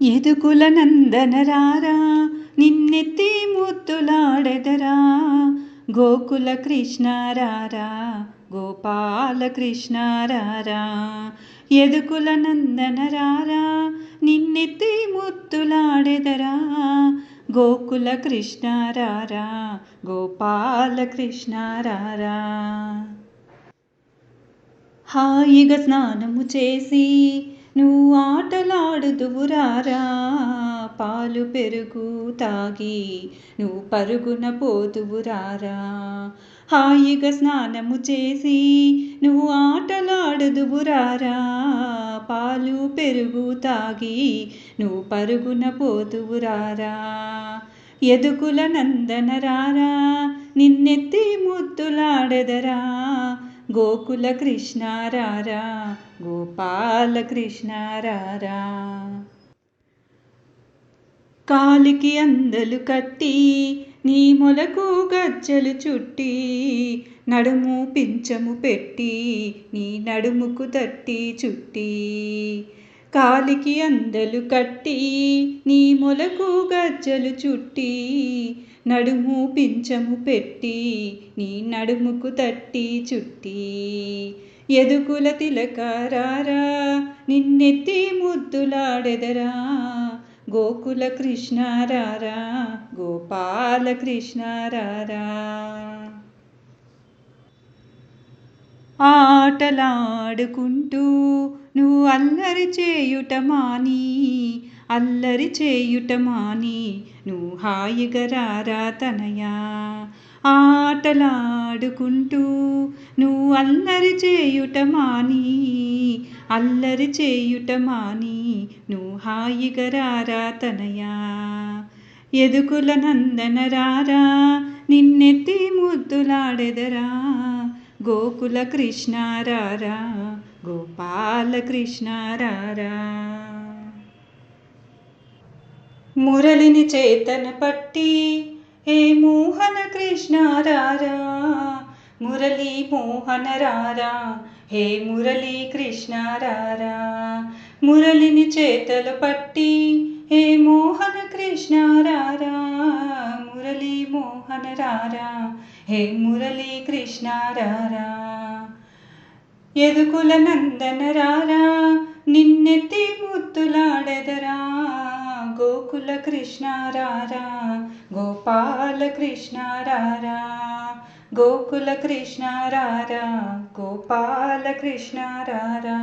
ఎదుకుల నందనరారా నిన్నెత్తి ముద్దులాడెదరా గోకుల కృష్ణారారా గోపాల కృష్ణారారా ఎదుకుల నందనరారా నిన్నెత్తి ముద్దులాడెదరా గోకుల కృష్ణారారా గోపాల కృష్ణారారా హాయిగా స్నానము చేసి నువ్వు ఆటలాడుదువురారా పాలు పెరుగు తాగి నువ్వు పరుగున పోదువురారా హాయిగా స్నానము చేసి నువ్వు ఆటలాడుదువురారా పాలు పెరుగు తాగి నువ్వు పరుగున పోదువురారా ఎదుకుల నందనరారా నిన్నెత్తి ముద్దులాడెదరా గోకుల కృష్ణారారా గోపాల కృష్ణారారా కాలికి అందలు కట్టి నీ మొలకు గజ్జలు చుట్టి నడుము పించము పెట్టి నీ నడుముకు తట్టి చుట్టి కాలికి అందలు కట్టి నీ మొలకు గజ్జలు చుట్టి నడుము పించము పెట్టి నీ నడుముకు తట్టి చుట్టి. ఎదుకుల తిలకారారా నిన్నెత్తి ముద్దులాడెదరా. గోకుల కృష్ణారారా గోపాల కృష్ణారారా ఆటలాడుకుంటూ అల్లరి చేయుట మాని అల్లరి చేయుట మాని నువ్వు హాయిగా రారా తనయా. ఆటలాడుకుంటూ నువ్వు అల్లరి చేయుట మాని అల్లరి చేయుట మాని నువ్వు హాయిగా రారా తనయా. ఎదుకుల నందన రారా నిన్నెత్తి ముద్దులాడెదరా. గోకుల కృష్ణారారా గోపాల కృష్ణారారా మురళిని చేతన పట్టి ఏ మోహన కృష్ణారారా మురళి మోహన రారా హే మురళి కృష్ణారారా మురళిని చేతలు పట్టి హే మోహన కృష్ణారారా మోహన రారా హే మురళీ కృష్ణ రారా. ఎదుకుల నందన రారా నిన్నెత్తి ముత్తులాడెదరా గోకుల కృష్ణ రారా గోపాల కృష్ణ రారా. గోకుల కృష్ణ రారా గోపాల కృష్ణ రారా.